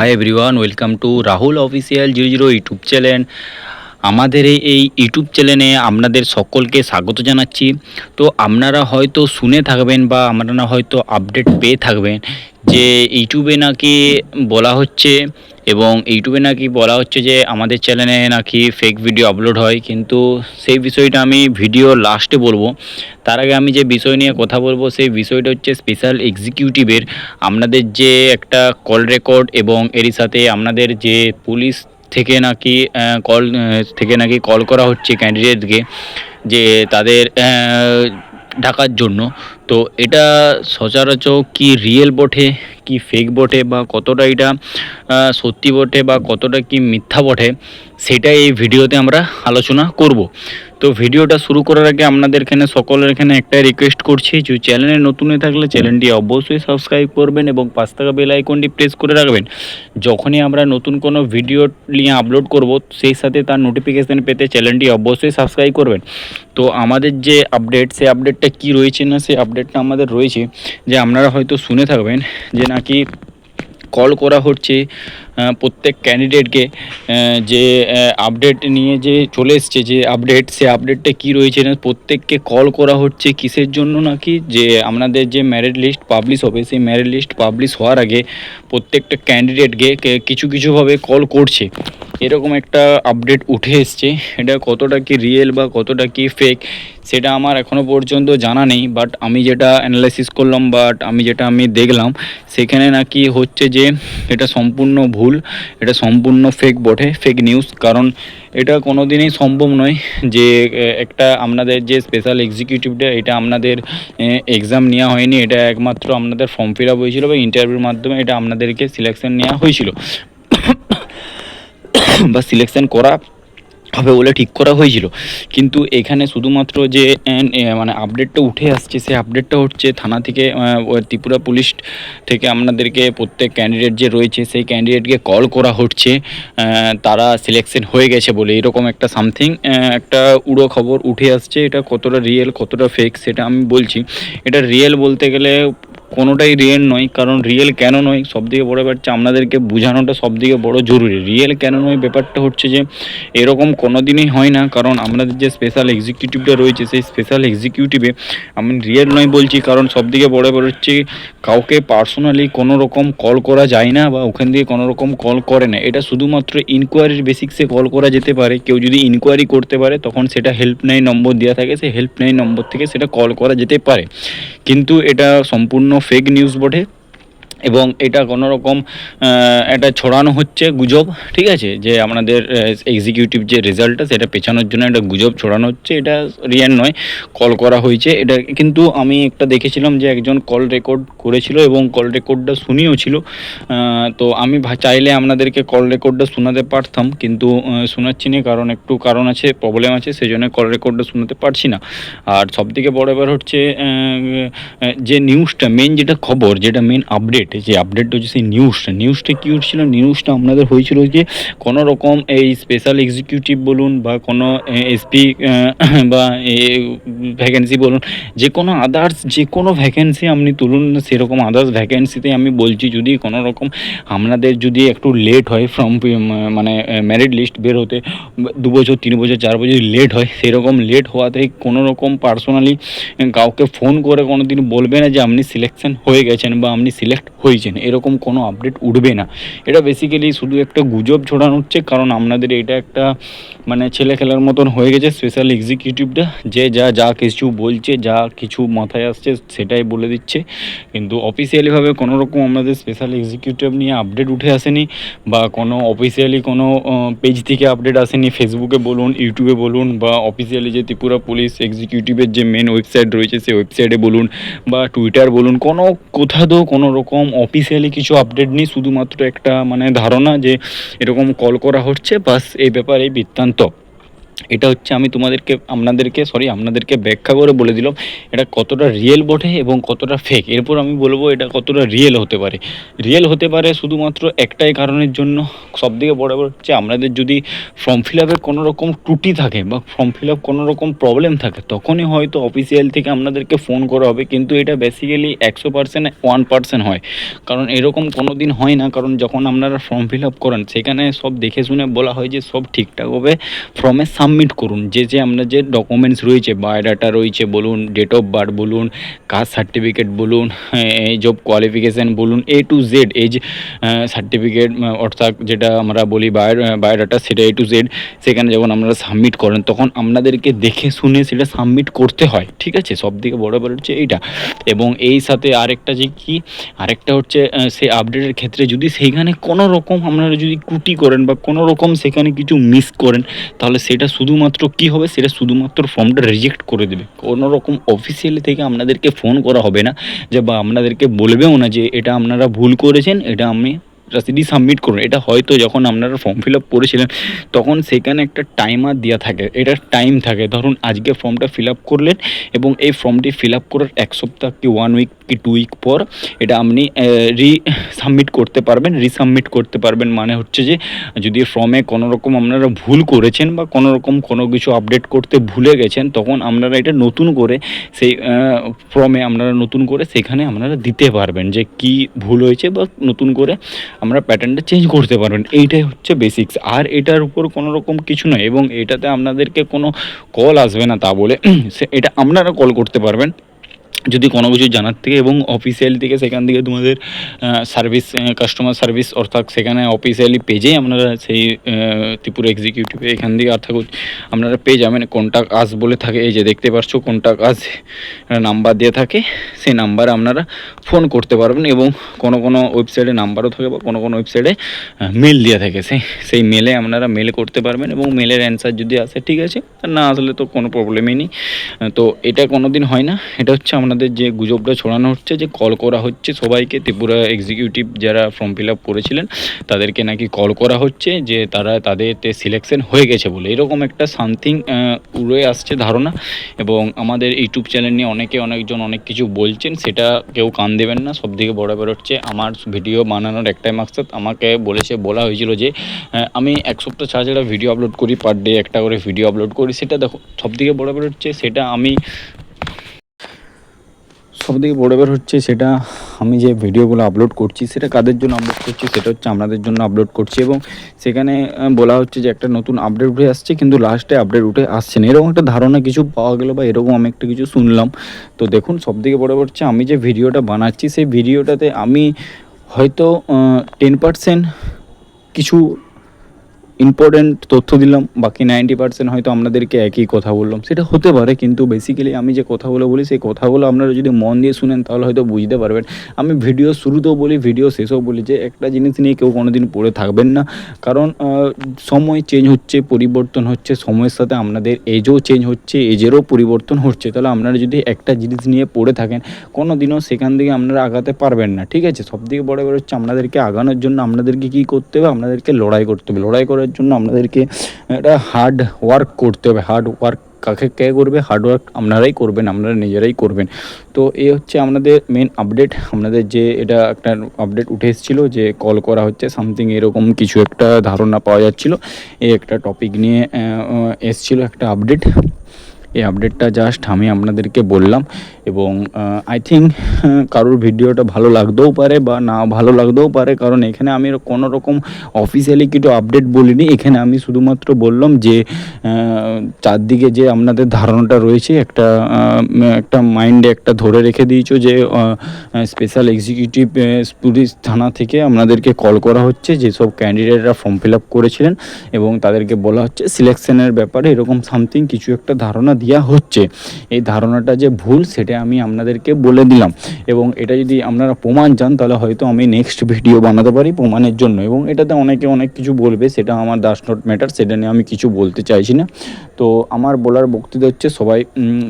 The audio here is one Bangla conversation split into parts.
Hi everyone welcome to Rahul official zero zero YouTube channel আমাদের এই ইউটিউব চ্যানেলে আপনাদের সকলকে স্বাগত জানাচ্ছি। তো আপনারা হয়তো শুনে থাকবেন বা আপনারা হয়তো আপডেট পেয়ে থাকবেন যে ইউটিউবে নাকি বলা হচ্ছে এবং ইউটিউবে নাকি বলা হচ্ছে যে আমাদের চ্যানেলে নাকি ফেক ভিডিও আপলোড হয়। কিন্তু সেই বিষয়টা আমি ভিডিও লাস্টে বলব। তার আগে আমি যে বিষয় নিয়ে কথা বলব, সেই বিষয়টা হচ্ছে স্পেশাল এক্সিকিউটিভের আপনাদের যে একটা কল রেকর্ড এবং এরই সাথে আপনাদের যে পুলিশ থেকে নাকি কল থেকে নাকি কল করা হচ্ছে ক্যান্ডিডেটকে যে তাদের ঢাকার জন্য। তো এটা সচরাচর কি রিয়েল বটে, কি ফেক বটে, বা কতটা এটা সত্যি বটে, বা কতটা কি মিথ্যা বটে সেটা এই ভিডিওতে আমরা আলোচনা করব। তো ভিডিওটা শুরু করার আগে আপনাদের এখানে সকলের এখানে একটাই রিকোয়েস্ট করছি, যে চ্যানেলে নতুন হয়ে থাকলে চ্যানেলটি অবশ্যই সাবস্ক্রাইব করবেন এবং পাঁচ টাকা বেল আইকনটি প্রেস করে রাখবেন। যখনই আমরা নতুন কোনো ভিডিও নিয়ে আপলোড করব, সেই সাথে তার নোটিফিকেশান পেতে চ্যানেলটি অবশ্যই সাবস্ক্রাইব করবেন। তো আমাদের যে আপডেট সেই আপডেটটা কি রয়েছে না, সেই আপডেটটা আমাদের রয়েছে, যে আপনারা হয়তো শুনে থাকবেন যে নাকি কল করা হচ্ছে প্রত্যেক ক্যান্ডিডেটকে যে আপডেট নিয়ে যে চলে এসছে, যে আপডেট সে আপডেটটা কী রয়েছে, না, প্রত্যেককে কল করা হচ্ছে কিসের জন্য নাকি? যে আপনাদের যে ম্যারিট লিস্ট পাবলিশ হবে, সেই ম্যারিট লিস্ট পাবলিশ হওয়ার আগে প্রত্যেকটা ক্যান্ডিডেটকে কিছু, কিছুভাবে কল করছে। এরকম একটা আপডেট উঠে এসছে। এটা কতটা কি রিয়েল বা কতটা কি ফেক সেটা আমার এখনও পর্যন্ত জানা নেই বাট আমি যেটা অ্যানালাইসিস করলাম বাট আমি যেটা আমি দেখলাম, সেখানে নাকি হচ্ছে যে এটা সম্পূর্ণ ভুল, এটা সম্পূর্ণ ফেক বটে ফেক নিউজ কারণ এটা কোনো দিনই সম্ভব নয় যে একটা আপনাদের যে স্পেশাল এক্সিকিউটিভটা এটা আপনাদের এক্সাম নেওয়া হয়নি, এটা একমাত্র আপনাদের ফর্ম ফিল আপ হয়েছিল বা ইন্টারভিউর মাধ্যমে এটা আপনাদেরকে সিলেকশন নেওয়া হয়েছিল। বা সিলেকশন করা হবে বলে ঠিক করা হয়েছিল। কিন্তু এখানে শুধুমাত্র যে মানে আপডেটটা উঠে আসছে, সেই আপডেটটা হচ্ছে থানা থেকে ত্রিপুরা পুলিশ থেকে আপনাদেরকে প্রত্যেক ক্যান্ডিডেট যে রয়েছে, সেই ক্যান্ডিডেটকে কল করা হচ্ছে। তারা সিলেকশন হয়ে গেছে বলে। এরকম একটা সামথিং একটা উড়ো খবর উঠে আসছে। এটা কতটা রিয়েল কতটা ফেক সেটা আমি বলছি। এটা রিয়েল বলতে গেলে কোনোটাই রিয়েল নয়, কারণ রিয়েল কেন নয়? সবথেকে বড় ব্যাপার হচ্ছে আপনাদেরকে বোঝানোটা সবথেকে বড় জরুরি। রিয়েল কেন নয় ব্যাপারটা হচ্ছে যে, এরকম কোনো দিনই হয় না, কারণ আমাদের যে স্পেশাল এক্সিকিউটিভটা রয়েছে, সেই স্পেশাল এক্সিকিউটিভে আমি রিয়েল নয় বলছি, কারণ সবথেকে বড় ব্যাপার হচ্ছে কাউকে পার্সোনালি কোনো রকম কল করা যায় না, বা ওখান থেকে কোনো রকম কল করে না। এটা শুধুমাত্র ইনকোয়ারির বেসিক্সে কল করা যেতে পারে। কেউ যদি ইনকোয়ারি করতে পারে, তখন সেটা হেল্পলাইন নম্বর দেওয়া থাকে। সেই হেল্পলাইন নম্বর থেকে সেটা কল করা যেতে পারে। কিন্তু এটা সম্পূর্ণ ফেক নিউজ বটে। এবং এটা কোনো রকম এটা ছড়ানো হচ্ছে গুজব, ঠিক আছে? যে আমাদের এক্সিকিউটিভ যে রেজাল্টটা সেটা পেছানোর জন্য একটা গুজব ছড়ানো হচ্ছে, এটা রিয়াল নয় কল করা হয়েছে। এটা কিন্তু আমি একটা দেখেছিলাম যে একজন কল রেকর্ড করেছিল এবং কল রেকর্ডটা শুনিয়েও ছিল। তো আমি চাইলে আপনাদেরকে কল রেকর্ডটা শোনাতে পারতাম, কিন্তু শোনাচ্ছি না, কারণ একটু কারণ আছে প্রবলেম আছে সেই জন্য কল রেকর্ডটা শোনাতে পারছি না। আর সবথেকে বড় ব্যাপার হচ্ছে যে নিউজটা মেন যেটা খবর, যেটা মেন আপডেট যে আপডেটটা হচ্ছে সেই নিউজটা নিউজটা কী হচ্ছিল? নিউজটা আপনাদের হয়েছিল যে কোনো রকম এই স্পেশাল এক্সিকিউটিভ বলুন বা কোনো এসপি বা ভ্যাকেন্সি বলুন, যে কোনো আদার্স যে কোনো ভ্যাকেন্সি আপনি তুলুন, সেরকম আদার্স ভ্যাকেন্সিতে আমি বলছি, যদি কোনো রকম আপনাদের যদি একটু লেট হয় ফ্রম মানে ম্যারিড লিস্ট বের হতে, দু বছর, তিন বছর, চার বছর লেট হয়, সেরকম লেট হওয়াতে কোনো রকম পার্সোনালি কাউকে ফোন করে কোনো দিন বলবে না যে আপনি সিলেকশন হয়ে গেছেন বা আপনি সিলেক্ট হয়েছেন এরকম কোনো আপডেট উঠবে না। এটা বেসিক্যালি শুধু একটা গুজব ছড়ানো হচ্ছে, কারণ আপনাদের এটা একটা মানে ছেলে খেলার মতন হয়ে গেছে স্পেশাল এক্সিকিউটিভটা যে যা যা কিছু বলছে, যা কিছু মাথায় আসছে, সেটাই বলে দিচ্ছে। কিন্তু অফিসিয়ালিভাবে কোনো রকম আমাদের স্পেশাল এক্সিকিউটিভ নিয়ে আপডেট উঠে আসেনি, বা কোনো অফিসিয়ালি কোনো পেজ থেকে আপডেট আসেনি। ফেসবুকে বলুন ইউটিউবে বলুন, বা অফিসিয়ালি যে ত্রিপুরা পুলিশ এক্সিকিউটিভের যে মেন ওয়েবসাইট রয়েছে, সেই ওয়েবসাইটে বলুন, বা টুইটার বলুন, কোনো কোথাও কোনো রকম অফিসিয়ালি কিছু আপডেট নেই, শুধুমাত্র একটা মানে ধারণা যে এরকম কল করা হচ্ছে, বাস এই ব্যাপারে বৃত্তান্ত। এটা হচ্ছে আমি তোমাদেরকে, আপনাদেরকে সরি আপনাদেরকে ব্যাখ্যা করে বলে দিলাম এটা কতটা রিয়েল বটে এবং কতটা ফেক এরপর আমি বলব এটা কতটা রিয়েল হতে পারে। রিয়েল হতে পারে শুধুমাত্র একটাই কারণের জন্য। সব থেকে বড় বড় হচ্ছে আপনাদের যদি ফর্ম ফিল আপে কোনো রকম ত্রুটি থাকে বা ফর্ম ফিল আপ কোনো রকম প্রবলেম থাকে, তখনই হয়তো অফিসিয়াল থেকে আপনাদেরকে ফোন করা হবে। কিন্তু এটা বেসিক্যালি একশো পার্সেন্ট ওয়ান পার্সেন্ট হয়। কারণ এরকম কোনো দিন হয় না। কারণ যখন আপনারা ফর্ম ফিল আপ করেন, সেখানে সব দেখে শুনে বলা হয় যে সব ঠিকঠাকভাবে ফর্মে সাবমিট করুন, যে যে আপনার যে ডকুমেন্টস রয়েছে বায়োডাটা রয়েছে বলুন ডেট অফ বার্থ বলুন কাস্ট সার্টিফিকেট বলুন এজ অফ কোয়ালিফিকেশান বলুন A to Z age certificate অর্থাৎ যেটা আমরা বলি বায়ো বায়োডাটা সেটা এ টু জেড সেখানে যখন আপনারা সাবমিট করেন, তখন আপনাদেরকে দেখে শুনে সেটা সাবমিট করতে হয়, ঠিক আছে? সব থেকে বড় ব্যাপার হচ্ছে এইটা। এবং এই সাথে আরেকটা যে কি, আরেকটা হচ্ছে সে আপডেটের ক্ষেত্রে যদি সেইখানে কোনো রকম আপনারা যদি ত্রুটি করেন বা কোনো রকম সেখানে কিছু মিস করেন, তাহলে সেটা শুধুমাত্র কি হবে সেটা শুধুমাত্র ফর্মটা রিজেক্ট করে দেবে। কোনো রকম অফিসিয়ালি থেকে আপনাদেরকে ফোন করা হবে না যে বা আপনাদেরকে বলবেও না যে এটা আপনারা ভুল করেছেন, এটা আমি রাসিডি সাবমিট করুন। এটা হয়তো যখন আপনারা ফর্ম ফিল আপ করেছিলেন, তখন সেখানে একটা টাইমার দেওয়া থাকে। এটার টাইম থাকে। ধরুন আজকে ফর্মটা ফিল আপ করলেন এবং এই ফর্মটি ফিল আপ করার এক সপ্তাহ কি ওয়ান উইক কি টু উইক পর এটা আপনি রি সাবমিট করতে পারবেন। রিসাবমিট করতে পারবেন মানে হচ্ছে যে, যদি ফর্মে কোনো রকম আপনারা ভুল করেছেন বা কোনো রকম কোনো কিছু আপডেট করতে ভুলে গেছেন, তখন আপনারা এটা নতুন করে সেই ফর্মে আপনারা নতুন করে সেখানে আপনারা দিতে পারবেন যে কি ভুল হয়েছে বা নতুন করে আমরা প্যাটার্নটা চেঞ্জ করতে পারবেন। এইটাই হচ্ছে বেসিক্স আর এটার উপর কোনো রকম কিছু নয় এবং এটাতে আপনাদেরকে কোনো কল আসবে না তা বলে। সে, এটা আপনারা কল করতে পারবেন। যদি কোনো কিছু জানার থেকে এবং অফিসিয়াল থেকে সেখান থেকে তোমাদের সার্ভিস কাস্টমার সার্ভিস অর্থাৎ সেখানে অফিসিয়ালি পেজেই আপনারা সেই ত্রিপুরা এক্সিকিউটিভে এখান থেকে অর্থাৎ আপনারা পেয়ে যাবেন। কোনটা কাজ বলে থাকে, এই যে দেখতে পাচ্ছ কোনটা কাজ নাম্বার দিয়ে থাকে, সেই নাম্বারে আপনারা ফোন করতে পারবেন এবং কোনো কোনো ওয়েবসাইটে নাম্বারও থাকে বা কোনো কোনো ওয়েবসাইটে মেল দেওয়া থাকে। সেই সেই মেলে আপনারা মেল করতে পারবেন এবং মেলের অ্যান্সার যদি আসে, ঠিক আছে না আসলে তো কোনো প্রবলেমই নেই। তো এটা কোনো দিন হয় না। এটা হচ্ছে আপনাদের যে গুজবটা ছড়ানো হচ্ছে, যে কল করা হচ্ছে সবাইকে, ত্রিপুরা এক্সিকিউটিভ যারা ফর্ম ফিল আপ করেছিলেন, তাদেরকে নাকি কল করা হচ্ছে যে তারা তাদেরতে সিলেকশন হয়ে গেছে বলে। এরকম একটা সামথিং উড়ে আসছে ধারণা এবং আমাদের ইউটিউব চ্যানেল নিয়ে অনেকে অনেকজন অনেক কিছু বলছেন, সেটা কেউ কান দেবেন না। সব থেকে বড় ব্যাপার হচ্ছে আমার ভিডিও বানানোর একটাই মাকসাদ। আমাকে বলেছে, বলা হয়েছিল যে আমি এক সপ্তাহ ছাড়া ছাড়া ভিডিও আপলোড করি পার ডে একটা করে ভিডিও আপলোড করি। সেটা দেখো সব থেকে বড় ব্যাপার হচ্ছে সেটা আমি সবথেকে বড় ব্যাপার হচ্ছে সেটা আমি যে ভিডিওগুলো আপলোড করছি, সেটা কাদের জন্য আপলোড করছি, সেটা হচ্ছে আপনাদের জন্য আপলোড করছি এবং সেখানে বলা হচ্ছে যে একটা নতুন আপডেট উঠে আসছে, কিন্তু লাস্টে আপডেট উঠে আসছে না। এরকম একটা ধারণা কিছু পাওয়া গেলো বা এরকম আমি একটা কিছু শুনলাম। তো দেখুন, সবথেকে বড় ব্যাপার হচ্ছে আমি যে ভিডিওটা বানাচ্ছি, সেই ভিডিওটাতে আমি হয়তো টেন পার্সেন্ট কিছু ইম্পর্টেন্ট তথ্য দিলাম, বাকি নাইনটি পার্সেন্ট হয়তো আপনাদেরকে একই কথা বললাম। সেটা হতে পারে, কিন্তু বেসিক্যালি আমি যে কথাগুলো বলি, সেই কথাগুলো আপনারা যদি মন দিয়ে শুনেন, তাহলে হয়তো বুঝতে পারবেন। আমি ভিডিও শুরুতেও বলি ভিডিও শেষেও বলি যে, একটা জিনিস নিয়ে কেউ কোনো দিন পড়ে থাকবেন না। কারণ সময় চেঞ্জ হচ্ছে, পরিবর্তন হচ্ছে, সময়ের সাথে আপনাদের এজও চেঞ্জ হচ্ছে এজেরও পরিবর্তন হচ্ছে। তাহলে আপনারা যদি একটা জিনিস নিয়ে পড়ে থাকেন কোনো দিনও সেখান থেকে আপনারা আগাতে পারবেন না, ঠিক আছে? সব থেকে বড় ব্যাপার হচ্ছে, আপনাদেরকে আগানোর জন্য আপনাদেরকে কী করতে হবে? আপনাদেরকে লড়াই করতে হবে। লড়াই করার জন্য আপনাদেরকে একটা হার্ড ওয়ার্ক করতে হবে। হার্ড ওয়ার্ক কাকে, কে করবে? হার্ড ওয়ার্ক আপনারাই করবেন, আপনারা নিজেরাই করবেন। তো এ হচ্ছে আমাদের মেন আপডেট আপনাদের যে এটা একটা আপডেট উঠে এসেছিল যে কল করা হচ্ছে সামথিং এরকম কিছু একটা ধারণা পাওয়া যাচ্ছিল। এই একটা টপিক নিয়ে এসেছিল একটা আপডেট এই আপডেটটা জাস্ট আমি আপনাদেরকে বললাম এবং আই থিঙ্ক কারোর ভিডিওটা ভালো লাগতেও পারে বা না ভালো লাগতেও পারে, কারণ এখানে আমি কোনো রকম অফিসিয়ালি কিছু আপডেট বলিনি। এখানে আমি শুধুমাত্র বললাম যে চারদিকে যে আপনাদের ধারণাটা রয়েছে, একটা একটা মাইন্ডে একটা ধরে রেখে দিয়েছ যে স্পেশাল এক্সিকিউটিভ পুলিশ থানা থেকে আপনাদেরকে কল করা হচ্ছে, যেসব ক্যান্ডিডেটরা ফর্ম ফিল আপ করেছিলেন এবং তাদেরকে বলা হচ্ছে সিলেকশনের ব্যাপারে এরকম সামথিং কিছু একটা ধারণা দেওয়া হচ্ছে। এই ধারণাটা যে ভুল, সেটা আমি আপনাদেরকে বলে দিলাম। এবং এটা যদি আপনারা প্রমাণ চান, তাহলে হয়তো আমি নেক্সট ভিডিও বানাতে পারি প্রমাণের জন্য। এবং এটাতে অনেকে অনেক কিছু বলবে, সেটা আমার দাস নট ম্যাটার সেটা নিয়ে আমি কিছু বলতে চাইছি না। তো আমার বলার বক্তৃতা হচ্ছে, সবাই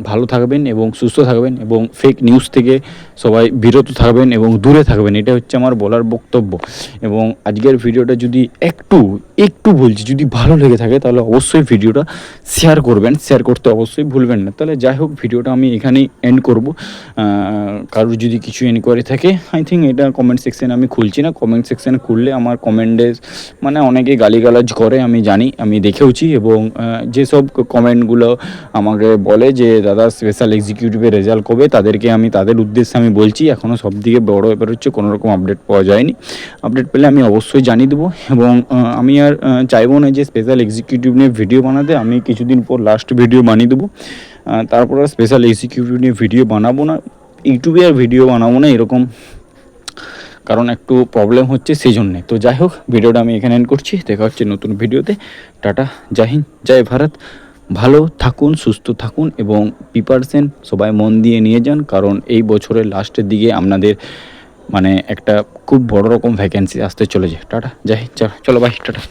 ভালো থাকবেন এবং সুস্থ থাকবেন এবং ফেক নিউজ থেকে সবাই বিরত থাকবেন এবং দূরে থাকবেন। এটা হচ্ছে আমার বলার বক্তব্য। এবং আজকের ভিডিওটা যদি একটু একটু বলছি, যদি ভালো লেগে থাকে, তাহলে অবশ্যই ভিডিওটা শেয়ার করবেন। শেয়ার করতে অবশ্যই ভুলবেন না। তাহলে যাই হোক, ভিডিওটা আমি এখানেই এন্ড করব। কারোর যদি কিছু এনকোয়ারি থাকে আই থিঙ্ক এটা কমেন্ট সেকশানে আমি খুলছি না। কমেন্ট সেকশানে খুললে আমার কমেন্টে মানে অনেকে গালিগালাজ করে, আমি জানি, আমি দেখেওছি এবং যেসব কমেন্টগুলো আমাকে বলে যে, দাদা স্পেশাল এক্সিকিউটিভের রেজাল্ট কবে? তাদেরকে আমি, তাদের উদ্দেশ্যে আমি বলছি এখনও সব থেকে বড়ো ব্যাপার হচ্ছে কোনো রকম আপডেট পাওয়া যায়নি। আপডেট পেলে আমি অবশ্যই জানিয়ে দেবো এবং আমি আর চাইব না যে স্পেশাল এক্সিকিউটিভ নিয়ে ভিডিও বানাতে। আমি কিছুদিন পর লাস্ট ভিডিও বানিয়ে দেবো। তারপর স্পেশাল এক্সিকিউটিভ নিয়ে ভিডিও বানাবো না। ইউটিউবে আর ভিডিও বানাবো না এরকম, কারণ একটু প্রবলেম হচ্ছে সেই জন্যে তো যাই হোক ভিডিওটা আমি এখানে এন্ড করছি। দেখা হচ্ছে নতুন ভিডিওতে টাটা, জয় হিন্দ, জয় ভারত। ভালো থাকুন, সুস্থ থাকুন এবং প্রিপারেশন সবাই মন দিয়ে নিয়ে যান, কারণ এই বছরের লাস্টের দিকে আপনাদের মানে একটা খুব বড় রকম ভ্যাকেন্সি আসতে চলেছে। টাটা হিন্দ, চলো বাই টাটা।